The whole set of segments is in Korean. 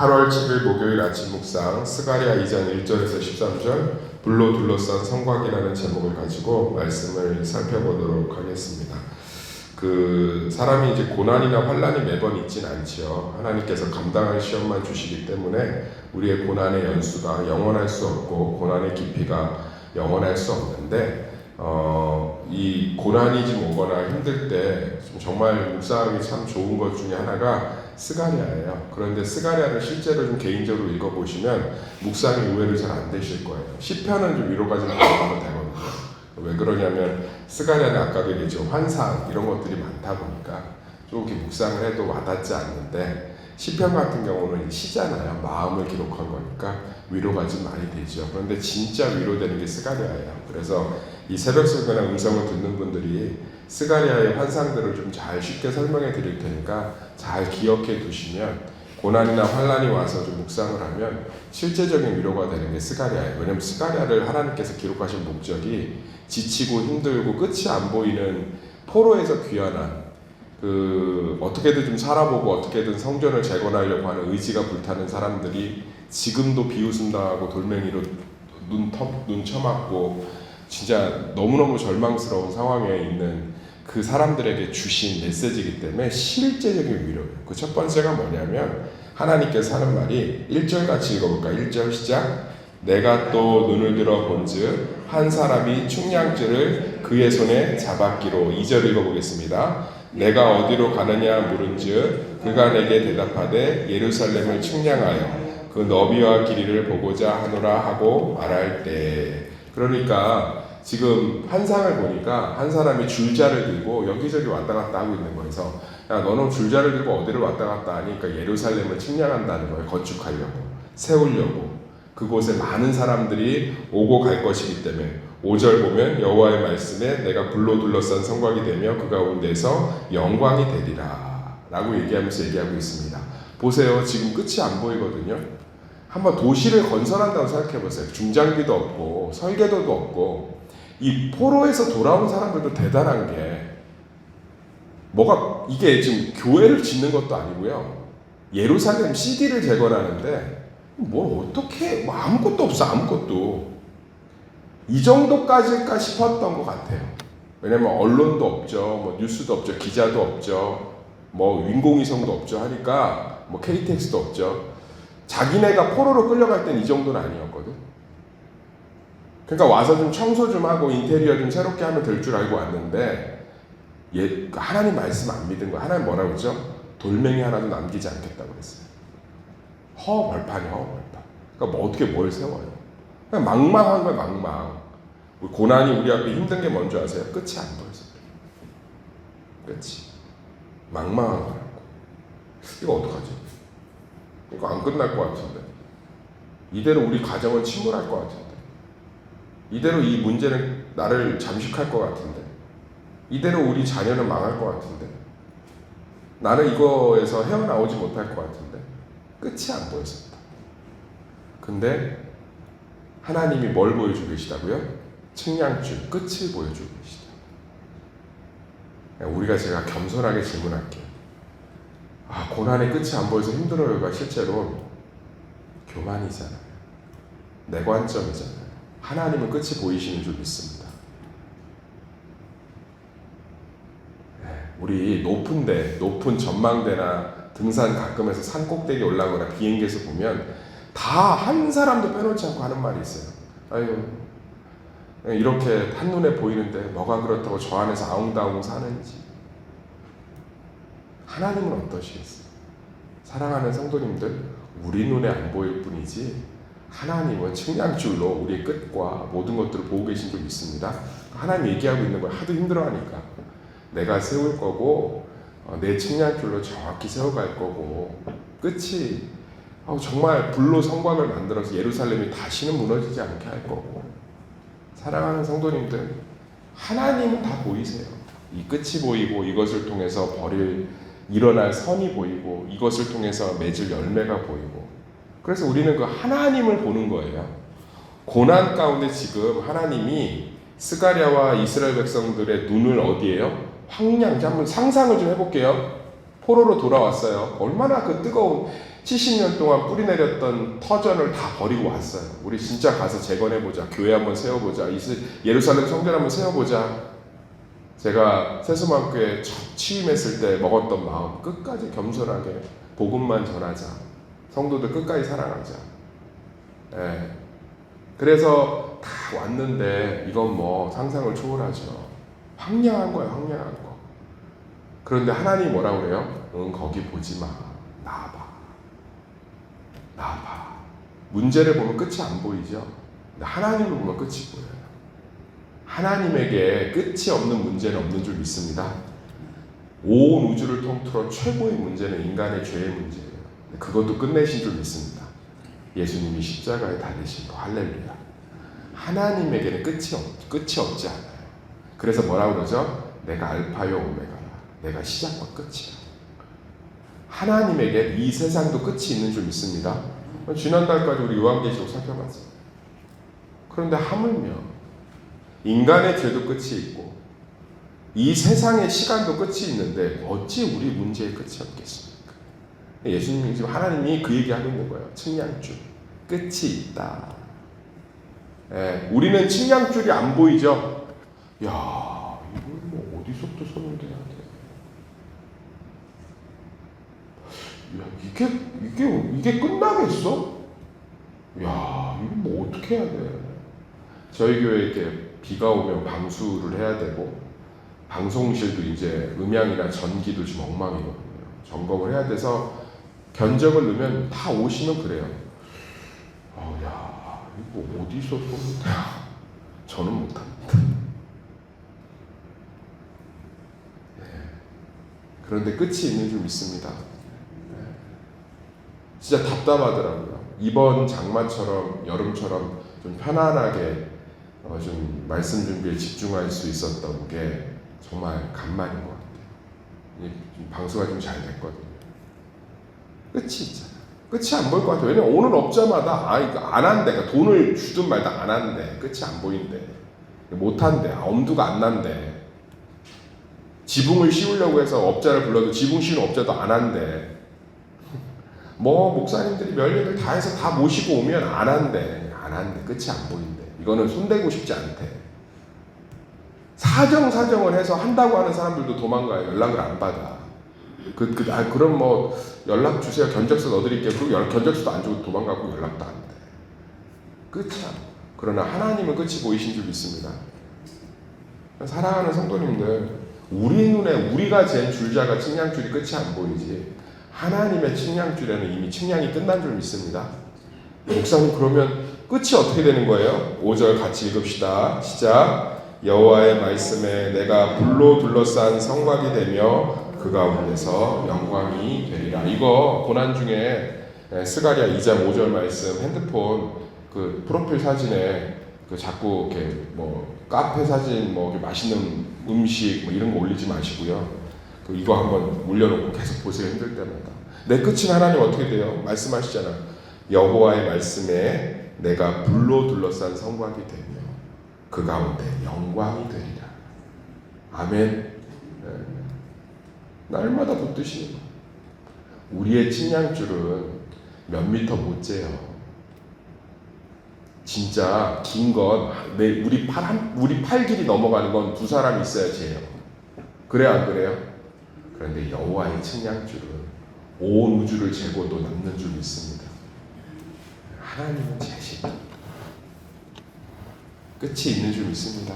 8월 7일 목요일 아침 묵상 스가리아 2장 1절에서 13절 불로 둘러싼 성곽이라는 제목을 가지고 말씀을 살펴보도록 하겠습니다. 그 사람이 이제 고난이나 환란이 매번 있진 않지요. 하나님께서 감당할 시험만 주시기 때문에 우리의 고난의 연수가 영원할 수 없고 고난의 깊이가 영원할 수 없는데 어, 이 고난이 좀 오거나 힘들 때 정말 묵상하기 참 좋은 것 중에 하나가 스가리아예요. 그런데 스가리아를 실제로 좀 개인적으로 읽어보시면 묵상이 의외로 잘 안 되실 거예요. 시편은 좀 위로가 좀 나오면 되거든요. 왜 그러냐면 스가리아는 아까도 얘기했죠 환상 이런 것들이 많다 보니까 좀 이렇게 묵상을 해도 와닿지 않는데 시편 같은 경우는 시잖아요. 마음을 기록한 거니까 위로가 좀 많이 되죠. 그런데 진짜 위로되는 게 스가리아예요. 그래서 이 새벽 설교나 음성을 듣는 분들이 스가리아의 환상들을 좀 잘 쉽게 설명해 드릴 테니까 잘 기억해 두시면 고난이나 환란이 와서 좀 묵상을 하면 실제적인 위로가 되는 게 스가리아예요. 왜냐면 스가리아를 하나님께서 기록하신 목적이 지치고 힘들고 끝이 안 보이는 포로에서 귀환한 그 어떻게든 좀 살아보고 어떻게든 성전을 재건하려고 하는 의지가 불타는 사람들이 지금도 비웃음 당하고 돌멩이로 눈, 터, 눈 쳐맞고 진짜 너무너무 절망스러운 상황에 있는 그 사람들에게 주신 메시지이기 때문에 실제적인 위로예요. 그 첫 번째가 뭐냐면 하나님께서 하는 말이 1절 같이 읽어볼까? 1절 시작. 내가 또 눈을 들어 본즉 한 사람이 충량줄을 그의 손에 잡았기로 2절 읽어보겠습니다. 내가 어디로 가느냐 물은즉 그가 내게 대답하되 예루살렘을 충량하여 그 너비와 길이를 보고자 하노라 하고 말할 때 그러니까 지금 환상을 보니까 한 사람이 줄자를 들고 여기저기 왔다 갔다 하고 있는 거에서 야 너는 줄자를 들고 어디를 왔다 갔다 하니까 예루살렘을 측량한다는 거예요 건축하려고 세우려고. 그곳에 많은 사람들이 오고 갈 것이기 때문에 5절 보면 여호와의 말씀에 내가 불로 둘러싼 성곽이 되며 그 가운데서 영광이 되리라 라고 얘기하면서 얘기하고 있습니다. 보세요 지금 끝이 안 보이거든요. 한번 도시를 건설한다고 생각해 보세요. 중장비도 없고 설계도도 없고 이 포로에서 돌아온 사람들도 대단한 게 뭐가 이게 지금 교회를 짓는 것도 아니고요. 예루살렘 CD를 재건하는데 뭘 어떻게 뭐 아무것도 없어 아무것도 이 정도까지일까 싶었던 것 같아요. 왜냐면 언론도 없죠, 뭐 뉴스도 없죠, 기자도 없죠, 뭐 인공위성도 없죠 하니까 뭐 KTX도 없죠. 자기네가 포로로 끌려갈 땐 이 정도는 아니었거든. 그러니까 와서 좀 청소 좀 하고 인테리어 좀 새롭게 하면 될 줄 알고 왔는데 예, 하나님 말씀 안 믿은 거야. 하나님 뭐라고 그랬죠? 돌멩이 하나도 남기지 않겠다고 그랬어요. 허벌판이 허벌판. 그러니까 뭐 어떻게 뭘 세워요? 그냥 망망한 거야 망망. 고난이 우리 앞에 힘든 게 뭔지 아세요? 끝이 안 보여서 그래. 끝이 망망한 거라고. 이거 어떡하지? 이거 안 끝날 것 같은데. 이대로 우리 가정은 침몰할 것 같은데. 이대로 이 문제는 나를 잠식할 것 같은데. 이대로 우리 자녀는 망할 것 같은데. 나는 이거에서 헤어나오지 못할 것 같은데. 끝이 안 보였었다. 근데 하나님이 뭘 보여주고 계시다고요? 측량줄, 끝을 보여주고 계시다. 우리가 제가 겸손하게 질문할게요. 아, 고난의 끝이 안 보여서 힘들어요가 실제로 교만이잖아요. 내 관점이잖아요. 하나님은 끝이 보이시는 줄 믿습니다. 네, 우리 높은데, 높은 전망대나 등산 가끔 해서 산 꼭대기 올라가거나 비행기에서 보면 다 한 사람도 빼놓지 않고 하는 말이 있어요. 아유, 이렇게 한눈에 보이는데 뭐가 그렇다고 저 안에서 아웅다웅 사는지. 하나님은 어떠시겠어요? 사랑하는 성도님들, 우리 눈에 안 보일 뿐이지 하나님은 측량줄로 우리의 끝과 모든 것들을 보고 계신 줄 믿습니다. 하나님 얘기하고 있는 걸 하도 힘들어하니까 내가 세울 거고 어, 내 측량줄로 정확히 세워갈 거고 끝이 어, 정말 불로 성곽을 만들어서 예루살렘이 다시는 무너지지 않게 할 거고 사랑하는 성도님들 하나님은 다 보이세요. 이 끝이 보이고 이것을 통해서 벌일 일어날 선이 보이고 이것을 통해서 맺을 열매가 보이고 그래서 우리는 그 하나님을 보는 거예요. 고난 가운데 지금 하나님이 스가랴와 이스라엘 백성들의 눈을 어디에요? 황량지 한번 상상을 좀 해볼게요. 포로로 돌아왔어요. 얼마나 그 뜨거운 70년 동안 뿌리 내렸던 터전을 다 버리고 왔어요. 우리 진짜 가서 재건해보자. 교회 한번 세워보자. 예루살렘 성전 한번 세워보자. 제가 세수만교회 첫 취임했을 때 먹었던 마음 끝까지 겸손하게 복음만 전하자. 성도들 끝까지 사랑하자. 예. 그래서 다 왔는데 이건 뭐 상상을 초월하죠. 황량한 거예요, 황량한 거. 그런데 하나님이 뭐라고 그래요? 응, 거기 보지 마. 나와봐. 나와봐. 문제를 보면 끝이 안 보이죠? 근데 하나님을 보면 끝이 보여요. 하나님에게 끝이 없는 문제는 없는 줄 믿습니다. 온 우주를 통틀어 최고의 문제는 인간의 죄의 문제예요. 그것도 끝내신 줄 믿습니다. 예수님이 십자가에 달리신 거 할렐루야. 하나님에게는 끝이 없, 끝이 없지 않아요. 그래서 뭐라고 그러죠? 내가 알파요 오메가라. 내가 시작과 끝이야. 하나님에게 이 세상도 끝이 있는 줄 믿습니다. 지난달까지 우리 요한계시록 살펴봤어요. 그런데 하물며 인간의 죄도 끝이 있고 이 세상의 시간도 끝이 있는데 어찌 우리 문제의 끝이 없겠습니까? 예수님이 지금 하나님이 그 얘기하고 있는 거예요. 측량줄 끝이 있다. 예, 우리는 측량줄이 안 보이죠. 야, 이걸 뭐 어디서부터 설명해야 돼? 야, 이게 이게 이게 끝나겠어? 야, 이거 뭐 어떻게 해야 돼? 저희 교회 이렇게 비가 오면 방수를 해야 되고 방송실도 이제 음향이나 전기도 지금 엉망이거든요. 점검을 해야 돼서 견적을 넣으면 다 오시면 그래요. 어, 야, 이거 어디서 쏘는데? 저는 못합니다. 네. 그런데 끝이 있는 줄 믿습니다. 네. 진짜 답답하더라고요. 이번 장마처럼 여름처럼 좀 편안하게 어, 좀 말씀 준비에 집중할 수 있었던 게 정말 간만인 것 같아요. 방수가 좀 잘 됐거든요. 끝이 있잖아. 끝이 안 보일 것 같아요. 왜냐면 오는 업자마다 아 이거 안 한대. 그러니까 돈을 주든 말든 안 한대. 끝이 안 보인대. 못 한대. 아, 엄두가 안 난대. 지붕을 씌우려고 해서 업자를 불러도 지붕 씌우는 업자도 안 한대. 뭐 목사님들이 별일을 다 해서 다 모시고 오면 안 한대. 안 한대. 끝이 안 보인대. 이거는 손대고 싶지 않대. 사정 사정을 해서 한다고 하는 사람들도 도망가요. 연락을 안 받아. 그, 그, 아, 그럼 뭐 연락 주세요. 견적서 넣어드릴게요. 그리고 연- 견적서도 안 주고 도망가고 연락도 안 돼. 끝이야. 그러나 하나님은 끝이 보이신 줄 믿습니다. 사랑하는 성도님들, 우리 눈에 우리가 잰 줄자가 측량줄이 끝이 안 보이지. 하나님의 측량줄에는 이미 측량이 끝난 줄 믿습니다. 목사님 그러면 끝이 어떻게 되는 거예요? 5절 같이 읽읍시다. 시작. 여호와의 말씀에 내가 불로 둘러싼 성곽이 되며 그 가운데서 영광이 되리라. 이거 고난 중에 예, 스가랴 2장 5절 말씀 핸드폰 그 프로필 사진에 그 자꾸 이렇게 뭐 카페 사진 뭐 이렇게 맛있는 음식 뭐 이런 거 올리지 마시고요. 그 이거 한번 올려놓고 계속 보세요 힘들 때마다. 내 끝은 하나님 어떻게 돼요? 말씀하시잖아. 여호와의 말씀에 내가 불로 둘러싼 성곽이 되며 그 가운데 영광이 되리라. 아멘. 네. 날마다 붙듯이 우리의 측량줄은 몇 미터 못 재요. 진짜 긴 건 내 우리 팔 한, 우리 팔 길이 넘어가는 건 두 사람 있어야 재요. 그래 안 그래요? 그런데 여호와의 측량줄은 온 우주를 재고도 남는 줄 믿습니다. 하나님은 재신다. 끝이 있는 줄 믿습니다.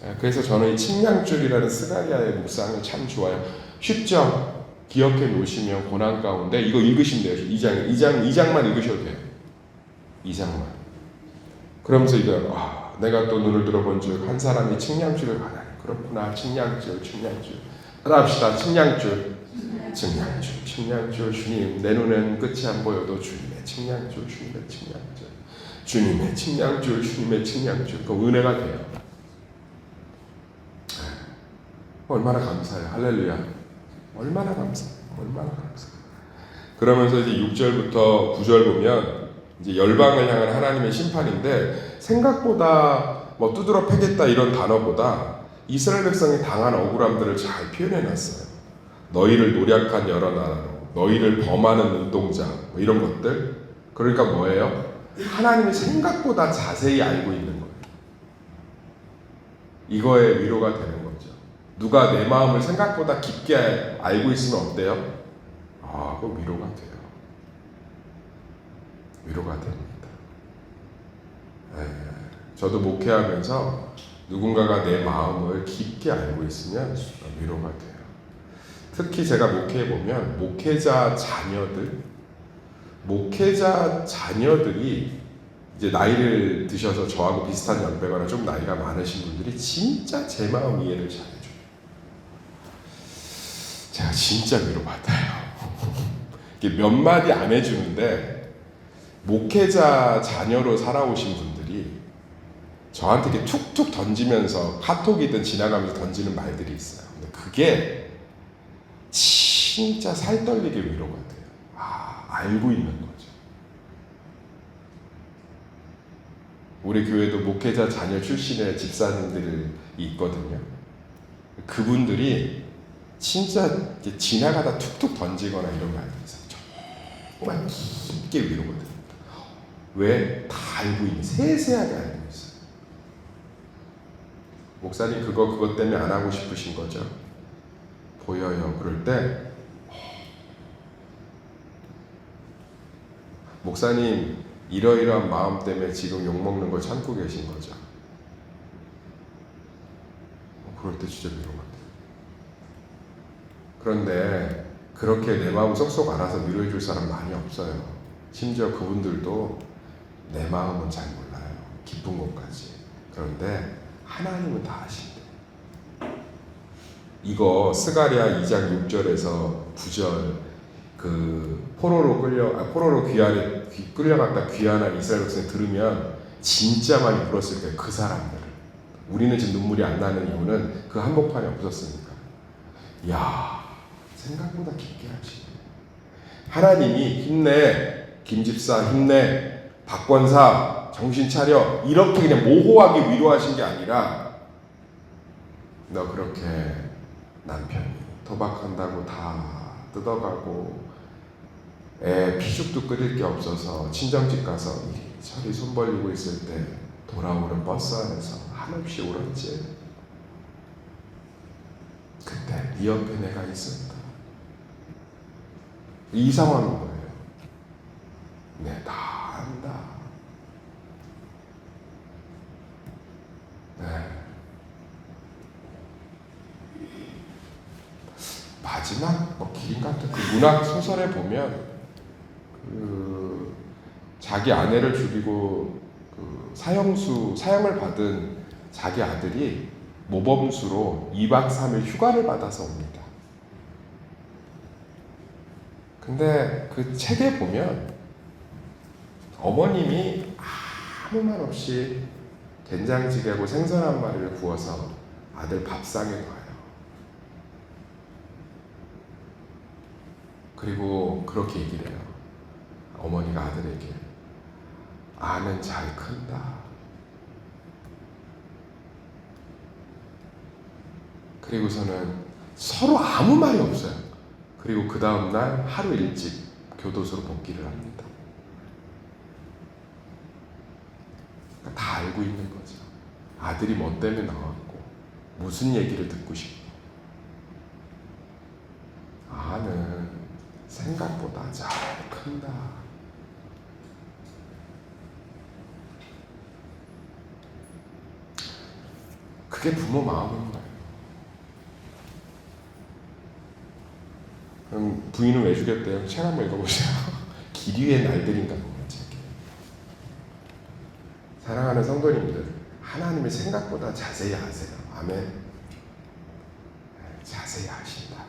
자, 그래서 저는 이 측량줄이라는 스가리아의 묵상을 참 좋아요. 쉽죠? 기억해 놓으시면 고난 가운데 이거 읽으시면 돼요. 2장, 2장, 2장만 읽으셔도 돼요. 2장만. 그러면서 이거 아, 내가 또 눈을 들어본 줄한 사람이 측량줄을 받아요. 그렇구나. 측량줄, 측량줄. 하나 합시다. 측량줄. 측량줄, 측량줄. 주님, 내 눈엔 끝이 안 보여도 주님의 측량줄, 주님의 측량줄. 주님의 측량줄, 주님의 측량줄. 그 은혜가 돼요. 얼마나 감사해요. 할렐루야. 얼마나 감사. 얼마나 감사. 그러면서 이제 6절부터 9절 보면 이제 열방을 향한 하나님의 심판인데 생각보다 뭐 두드러 패겠다 이런 단어보다 이스라엘 백성이 당한 억울함들을 잘 표현해 놨어요. 너희를 노력한 여러 나라로 너희를 범하는 눈동자 뭐 이런 것들 그러니까 뭐예요? 하나님이 생각보다 자세히 알고 있는 거예요. 이거에 위로가 되는 거죠. 누가 내 마음을 생각보다 깊게 알고 있으면 어때요? 아, 그 위로가 돼요. 위로가 됩니다. 예, 저도 목회하면서 누군가가 내 마음을 깊게 알고 있으면 위로가 돼요. 특히 제가 목회해 보면 목회자 자녀들, 목회자 자녀들이 이제 나이를 드셔서 저하고 비슷한 연배거나 좀 나이가 많으신 분들이 진짜 제 마음 이해를 잘해줘요. 진짜 위로받아요. 몇 마디 안 해주는데 목회자 자녀로 살아오신 분들이 저한테 이렇게 툭툭 던지면서 카톡이든 지나가면서 던지는 말들이 있어요. 근데 그게 진짜 살 떨리게 위로가 돼요. 아, 알고 있는 거죠. 우리 교회도 목회자 자녀 출신의 집사님들이 있거든요. 그분들이 진짜 지나가다 툭툭 던지거나 이런 말들이 있어요. 정말 깊게 위로가 됩니다. 왜? 다 알고 있는, 세세하게 알고 있어요. 목사님 그거 그것 때문에 안 하고 싶으신 거죠? 보여요. 그럴 때 목사님 이러이러한 마음 때문에 지금 욕 먹는 걸 참고 계신 거죠. 어, 그럴 때 진짜 위로가. 그런데 그렇게 내 마음 쏙쏙 알아서 위로해 줄 사람 많이 없어요. 심지어 그분들도 내 마음은 잘 몰라요. 깊은 곳까지. 그런데 하나님은 다 아신대. 이거 스가랴 2장 6절에서 9절 그 포로로 끌려 아, 포로로 귀환에 귀, 끌려갔다 귀환한 이스라엘 백성 들으면 진짜 많이 불었을 거예요. 그 사람들을. 우리는 지금 눈물이 안 나는 이유는 그 한복판에 없었으니까. 야 생각보다 깊게 하시네. 하나님이 힘내 김집사 힘내 박권사 정신 차려. 이렇게 그냥 모호하게 위로하신 게 아니라 너 그렇게 남편이 도박한다고 다 뜯어가고 애 피죽도 끓일 게 없어서 친정집 가서 이리저리 손 벌리고 있을 때 돌아오는 버스 안에서 한없이 울었지. 그때 네 옆에 내가 있었다 이 상황인 거예요 네, 다 안다 네. 마지막 뭐 기린 같은 그 문학 소설에 보면 그 자기 아내를 죽이고 그 사형수 사형을 받은 자기 아들이 모범수로 2박 3일 휴가를 받아서 옵니다. 근데 그 책에 보면 어머님이 아무 말 없이 된장찌개하고 생선 한 마리를 구워서 아들 밥상에 놔요. 그리고 그렇게 얘기를 해요. 어머니가 아들에게 아는 잘 큰다. 그리고서는 서로 아무 말이 없어요. 그리고 그 다음날 하루 일찍 교도소로 복귀를 합니다. 그러니까 다 알고 있는 거죠. 아들이 뭐 때문에 나왔고, 무슨 얘기를 듣고 싶고. 아는 생각보다 잘 큰다. 그게 부모 거예요. 그럼 부인은 왜 죽였대요? 책 한번 읽어보세요. 길 위의 날들인가 보면 책이. 사랑하는 성도님들, 하나님이 생각보다 자세히 아세요. 아멘. 자세히 아신다고.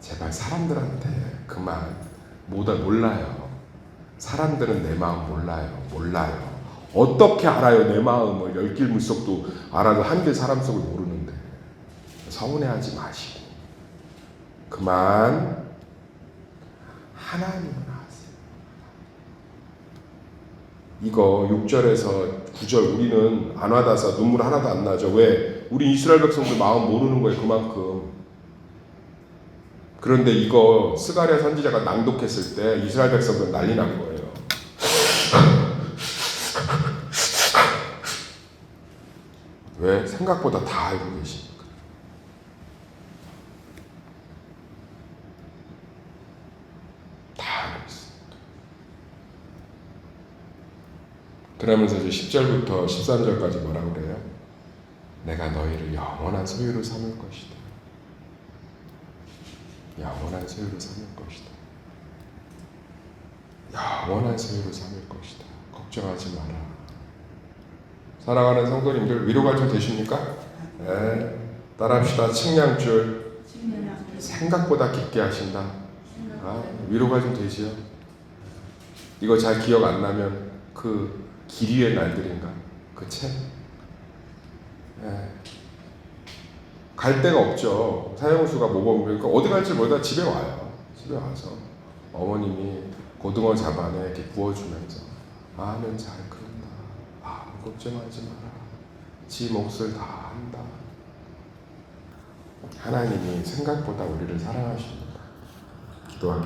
제발 사람들한테 그만 못 몰라요. 사람들은 내 마음 몰라요. 몰라요. 어떻게 알아요? 내 마음을 열길 물속도 알아도 한길 사람 속을 모르는데 서운해하지 마시고 그만 하나님은 아세요. 이거 6절에서 9절 우리는 안 와닿아서 눈물 하나도 안 나죠. 왜? 우리 이스라엘 백성들 마음 모르는 거예요. 그만큼. 그런데 이거 스가랴 선지자가 낭독했을 때 이스라엘 백성들 난리 난 거예요. 왜? 생각보다 다 알고 계시니까. 다 알고 있습니다. 그러면서 이제 10절부터 13절까지 뭐라고 그래요? 내가 너희를 영원한 소유로 삼을 것이다. 영원한 소유로 삼을 것이다. 영원한 소유로 삼을 것이다. 걱정하지 마라. 사랑하는 성도님들 위로가 좀 되십니까? 네. 따라합시다. 측량줄 생각보다 깊게 하신다. 아, 위로가 좀 되지요. 이거 잘 기억 안 나면 그 길이의 날들인가 그 책. 예. 갈 데가 없죠. 사형수가 모범 그러니까 어디 갈지 모르다 집에 와요. 집에 와서 어머님이 고등어 잡아내 이렇게 구워주면서 아는 잘 그런다. 아무 걱정하지 마라. 지 몫을 다 한다. 하나님이 생각보다 우리를 사랑하십니다. 기도하겠습니다.